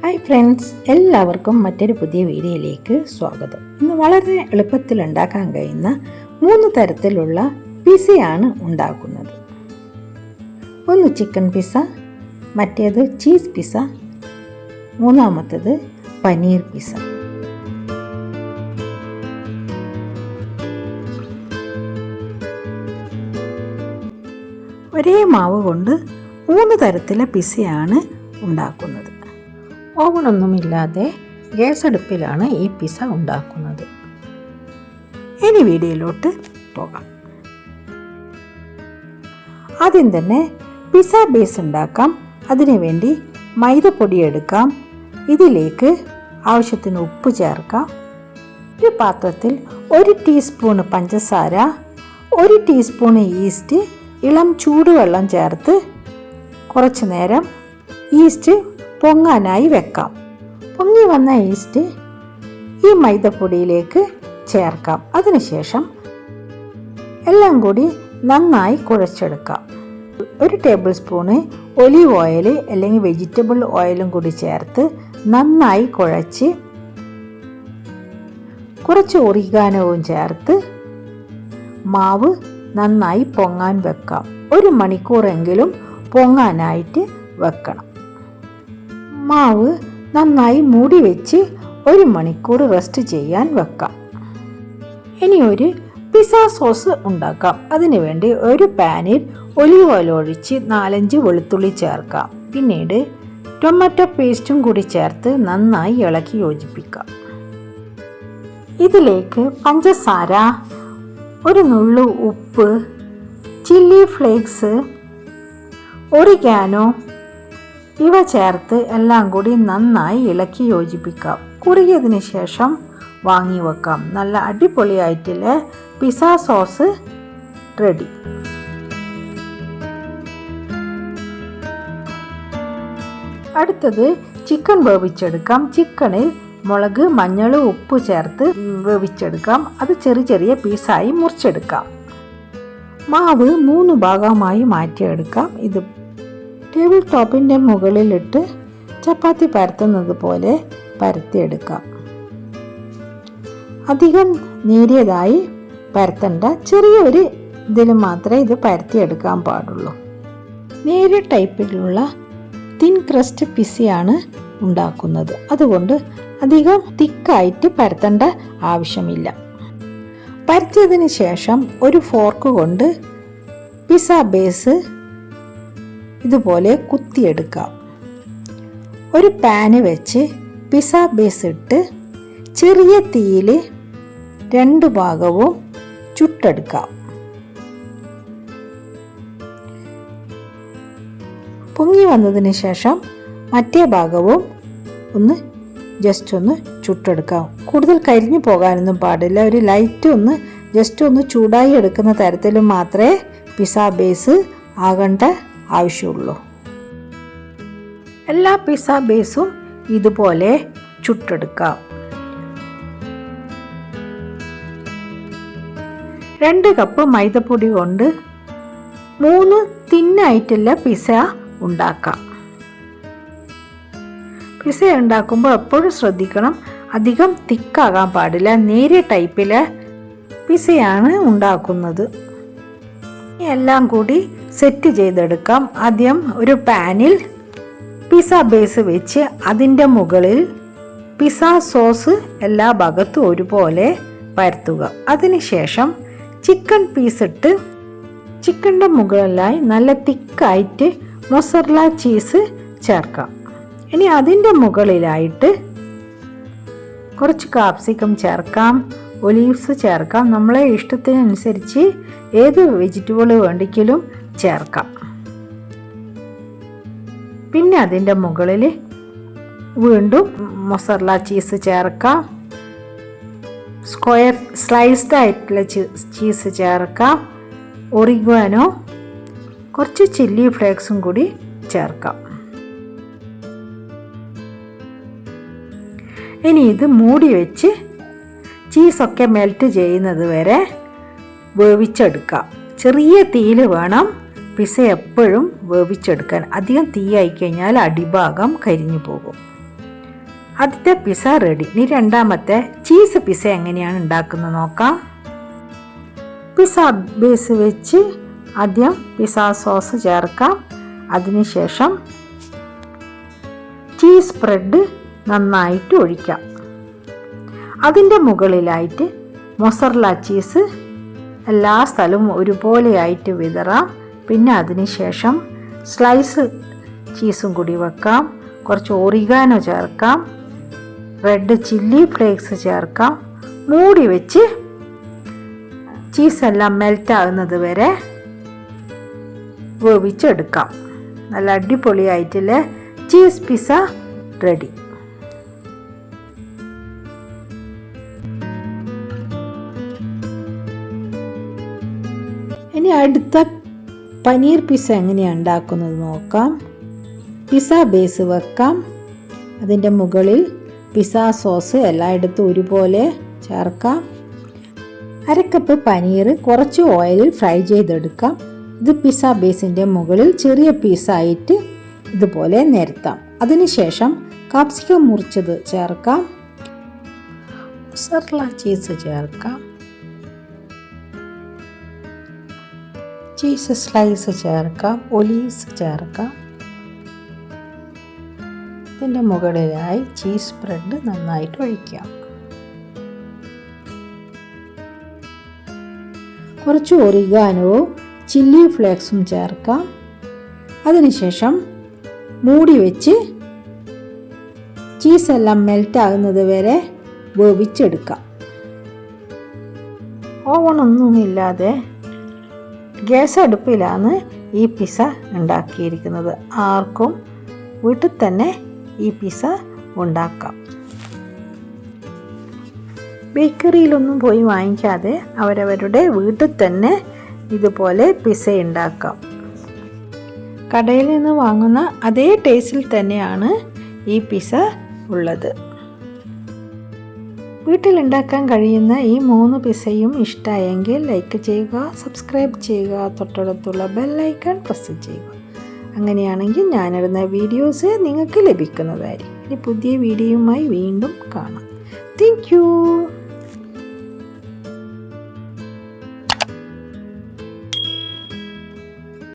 Hi friends എല്ലാവർക്കും മറ്റൊരു പുതിയ വീഡിയോയിലേക്ക് സ്വാഗതം. ഇന്ന് വളരെ എളുപ്പത്തിൽ ഉണ്ടാക്കാൻ കഴിയുന്ന മൂന്ന് തരത്തിലുള്ള പിസയാണ് ഉണ്ടാക്കുന്നത്. ഒന്ന് ചിക്കൻ പിസ മറ്റേത് ചീസ് പിസ മൂന്നാമത്തേത് പനീർ പിസ ഒരേ മാവ് കൊണ്ട് മൂന്ന് തരത്തിലെ പിസയാണ് ഉണ്ടാക്കുന്നത്. ഓവണൊന്നുമില്ലാതെ ഗ്യാസ് അടുപ്പിലാണ് ഈ പിസ ഉണ്ടാക്കുന്നത്. ഇനി വീഡിയോയിലോട്ട് പോകാം. ആദ്യം തന്നെ പിസ ബേസ് ഉണ്ടാക്കാം. അതിനുവേണ്ടി മൈദപ്പൊടി എടുക്കാം. ഇതിലേക്ക് ആവശ്യത്തിന് ഉപ്പ് ചേർക്കാം. ഒരു പാത്രത്തിൽ ഒരു ടീസ്പൂണ് പഞ്ചസാര ഒരു ടീസ്പൂണ് ഈസ്റ്റ് ഇളം ചൂടുവെള്ളം ചേർത്ത് കുറച്ച് നേരം ഈസ്റ്റ് പൊങ്ങാനായി വെക്കാം. പൊങ്ങി വന്ന ഈസ്റ്റ് ഈ മൈദപ്പൊടിയിലേക്ക് ചേർക്കാം. അതിനുശേഷം എല്ലാം കൂടി നന്നായി കുഴച്ചെടുക്കാം. ഒരു ടേബിൾ സ്പൂണ് ഒലിവ് ഓയിൽ അല്ലെങ്കിൽ വെജിറ്റബിൾ ഓയിലും കൂടി ചേർത്ത് നന്നായി കുഴച്ച് കുറച്ച് ഒറിഗാനവും ചേർത്ത് മാവ് നന്നായി പൊങ്ങാൻ വെക്കാം. ഒരു മണിക്കൂറെങ്കിലും പൊങ്ങാനായിട്ട് വെക്കണം. മാവ് നന്നായി മൂടി വെച്ച് ഒരു മണിക്കൂർ റെസ്റ്റ് ചെയ്യാൻ വെക്കാം. ഇനി ഒരു പിസ സോസ് ഉണ്ടാക്കാം. അതിനുവേണ്ടി ഒരു പാനിൽ ഒലിവ് ഓയിൽ ഒഴിച്ച് നാലഞ്ച് വെളുത്തുള്ളി ചേർക്കാം. പിന്നീട് ടൊമാറ്റോ പേസ്റ്റും കൂടി ചേർത്ത് നന്നായി ഇളക്കി യോജിപ്പിക്കാം. ഇതിലേക്ക് പഞ്ചസാര ഒരു നുള്ളു ഉപ്പ് ചില്ലി ഫ്ലേക്സ് ഒറിഗാനോ ഇവ ചേർത്ത് എല്ലാം കൂടി നന്നായി ഇളക്കി യോജിപ്പിക്കാം. കുറുകിയതിന് ശേഷം വാങ്ങി വെക്കാം. നല്ല അടിപൊളിയായിട്ടുള്ള പിസ സോസ് റെഡി. അടുത്തത് ചിക്കൻ വേവിച്ചെടുക്കാം. ചിക്കണിൽ മുളക് മഞ്ഞൾ ഉപ്പ് ചേർത്ത് വേവിച്ചെടുക്കാം. അത് ചെറിയ ചെറിയ പീസായി മുറിച്ചെടുക്കാം. മാവ് മൂന്ന് ഭാഗമായി മാറ്റിയെടുക്കാം. ഇത് ടേബിൾ ടോപ്പിന്റെ മുകളിലിട്ട് ചപ്പാത്തി പരത്തുന്നത് പോലെ പരത്തിയെടുക്കാം. അധികം നേരിയതായി പരത്തണ്ട. ചെറിയൊരു ഇതിൽ മാത്രമേ ഇത് പരത്തിയെടുക്കാൻ പാടുള്ളൂ. നേരിയ ടൈപ്പിലുള്ള തിൻ ക്രസ്റ്റ് പിസിയാണ് ഉണ്ടാക്കുന്നത്. അതുകൊണ്ട് അധികം തിക്കായിട്ട് പരത്തേണ്ട ആവശ്യമില്ല. പരത്തിയതിന് ശേഷം ഒരു ഫോർക്ക് കൊണ്ട് പിസ ബേസ് ഇതുപോലെ കുത്തിയെടുക്കാം. ഒരു പാന് വെച്ച് പിസ ബേസ് ഇട്ട് ചെറിയ തീയിൽ രണ്ട് ഭാഗവും ചുട്ടെടുക്കാം. പൊങ്ങി വന്നതിന് ശേഷം മറ്റേ ഭാഗവും ഒന്ന് ജസ്റ്റ് ഒന്ന് ചുട്ടെടുക്കാം. കൂടുതൽ കരിഞ്ഞു പോകാനൊന്നും പാടില്ല. ഒരു ലൈറ്റ് ഒന്ന് ജസ്റ്റ് ഒന്ന് ചൂടായി എടുക്കുന്ന തരത്തിൽ മാത്രമേ പിസ ബേസ് ആകേണ്ട ആവശ്യമുള്ളൂ. എല്ലാ പിസ ബേസും ഇതുപോലെ ചുട്ടെടുക്കാം. രണ്ട് കപ്പ് മൈദപ്പൊടി കൊണ്ട് മൂന്ന് തിന്നായിട്ടുള്ള പിസ ഉണ്ടാക്കാം. പിസ ഉണ്ടാക്കുമ്പോൾ എപ്പോഴും ശ്രദ്ധിക്കണം അധികം തിക്കാകാൻ പാടില്ല നേരിയ ടൈപ്പിലെ പിസയാണ് ഉണ്ടാക്കുന്നത്. എല്ലാം കൂടി സെറ്റ് ചെയ്തെടുക്കാം. ആദ്യം ഒരു പാനിൽ പിസ ബേസ് വെച്ച് അതിന്റെ മുകളിൽ പിസ സോസ് എല്ലാ ഭാഗത്തും ഒരുപോലെ പരത്തുക. അതിനുശേഷം ചിക്കൻ പീസ് ഇട്ട് ചിക്കന്റെ മുകളിലായി നല്ല തിക്കായിട്ട് മൊസറല ചീസ് ചേർക്കാം. ഇനി അതിന്റെ മുകളിലായിട്ട് കുറച്ച് കാപ്സിക്കം ചേർക്കാം ഒലീവ്സ് ചേർക്കാം. നമ്മളെ ഇഷ്ടത്തിനനുസരിച്ച് ഏത് വെജിറ്റബിൾ വേണ്ടിക്കലും ചേർക്കാം. പിന്നെ അതിന്റെ മുകളിൽ വീണ്ടും മൊസറല ചീസ് ചേർക്കാം. സ്ക്വയർ സ്ലൈസ്ഡ് ആയിട്ടുള്ള ചീസ് ചേർക്കാം. ഒറിഗാനോ കുറച്ച് ചില്ലി ഫ്ലേക്സും കൂടി ചേർക്കാം. ഇനി ഇത് മൂടി വെച്ച് ചീസൊക്കെ മെൽറ്റ് ചെയ്യുന്നത് വരെ വേവിച്ചെടുക്കാം. ചെറിയ തീയിൽ വേണം പിസ എപ്പോഴും വേവിച്ചെടുക്കാൻ അധികം തീ ആയി കഴിഞ്ഞാൽ അടിഭാഗം കരിഞ്ഞു പോകും. ആദ്യത്തെ പിസ റെഡി ഇനി രണ്ടാമത്തെ ചീസ് പിസ എങ്ങനെയാണ് ഉണ്ടാക്കുന്നത് നോക്കാം. പിസ ബേസ് വെച്ച് ആദ്യം പിസ സോസ് ചേർക്കാം. അതിനുശേഷം ചീസ് സ്പ്രെഡ് നന്നായിട്ട് ഒഴിക്കാം. അതിന്റെ മുകളിലായിട്ട് മൊസറല ചീസ് എല്ലാ സ്ഥലവും ഒരുപോലെയായിട്ട് വിതറാം. പിന്നെ അതിനുശേഷം സ്ലൈസ് ചീസും കൂടി വെക്കാം. കുറച്ച് ഓറിഗാനോ ചേർക്കാം. റെഡ് ചില്ലി ഫ്ലേക്സ് ചേർക്കാം. മൂടി വെച്ച് ചീസെല്ലാം മെൽറ്റാകുന്നത് വരെ വേവിച്ചെടുക്കാം. നല്ല അടിപൊളിയായിട്ടുള്ള ചീസ് പിസ്സ റെഡി ഇനി അടുത്ത പനീർ പിസ്സ എങ്ങനെയാണ് ഉണ്ടാക്കുന്നത് നോക്കാം. പിസ്സ ബേസ് വെക്കാം. അതിന്റെ മുകളിൽ പിസ്സ സോസ് എല്ലായിടത്തും ഒരുപോലെ ചേർക്കാം. അരക്കപ്പ് പനീർ കുറച്ച് ഓയിലിൽ ഫ്രൈ ചെയ്തെടുക്കാം. ഇത് പിസ്സ ബേസിന്റെ മുകളിൽ ചെറിയ പീസായിട്ട് ഇതുപോലെ നിരത്താം. അതിനുശേഷം കാപ്സിക്കം മുറിച്ചത് ചേർക്കാം. സർല ചീസ് ചേർക്കാം. ചീസ് സ്ലൈസ് ചേർക്കാം ഒലീസ് ചേർക്കാം. ഇതിന്റെ മുകളിലായി ചീസ് സ്പ്രെഡ് നന്നായിട്ട് ഒഴിക്കാം കുറച്ച് ഒറിഗാനോ ചില്ലി ഫ്ലേക്സും ചേർക്കാം. അതിനുശേഷം മൂടി വെച്ച് ചീസെല്ലാം മെൽറ്റ് ആകുന്നത് വരെ വേവിച്ചെടുക്കാം. ഓവണൊന്നുമില്ലാതെ ഗ്യാസ് അടുപ്പിലാണ് ഈ പിസ ഉണ്ടാക്കിയിരിക്കുന്നത്. ആർക്കും വീട്ടിൽ തന്നെ ഈ പിസ ഉണ്ടാക്കാം. ബേക്കറിയിലൊന്നും പോയി വാങ്ങിക്കാതെ അവരവരുടെ വീട്ടിൽ തന്നെ ഇതുപോലെ പിസ ഉണ്ടാക്കാം. കടയിൽ നിന്ന് വാങ്ങുന്ന അതേ ടേസ്റ്റിൽ തന്നെയാണ് ഈ പിസ ഉള്ളത്. വീട്ടിലുണ്ടാക്കാൻ കഴിയുന്ന ഈ മൂന്ന് പിസയും ഇഷ്ടമായെങ്കിൽ ലൈക്ക് ചെയ്യുക സബ്സ്ക്രൈബ് ചെയ്യുക തൊട്ടടുത്തുള്ള ബെല്ലൈക്കൺ പ്രസ് ചെയ്യുക. അങ്ങനെയാണെങ്കിൽ ഞാനിടുന്ന വീഡിയോസ് നിങ്ങൾക്ക് ലഭിക്കുന്നതായിരിക്കും. ഇനി പുതിയ വീഡിയോയുമായി വീണ്ടും കാണാം. താങ്ക്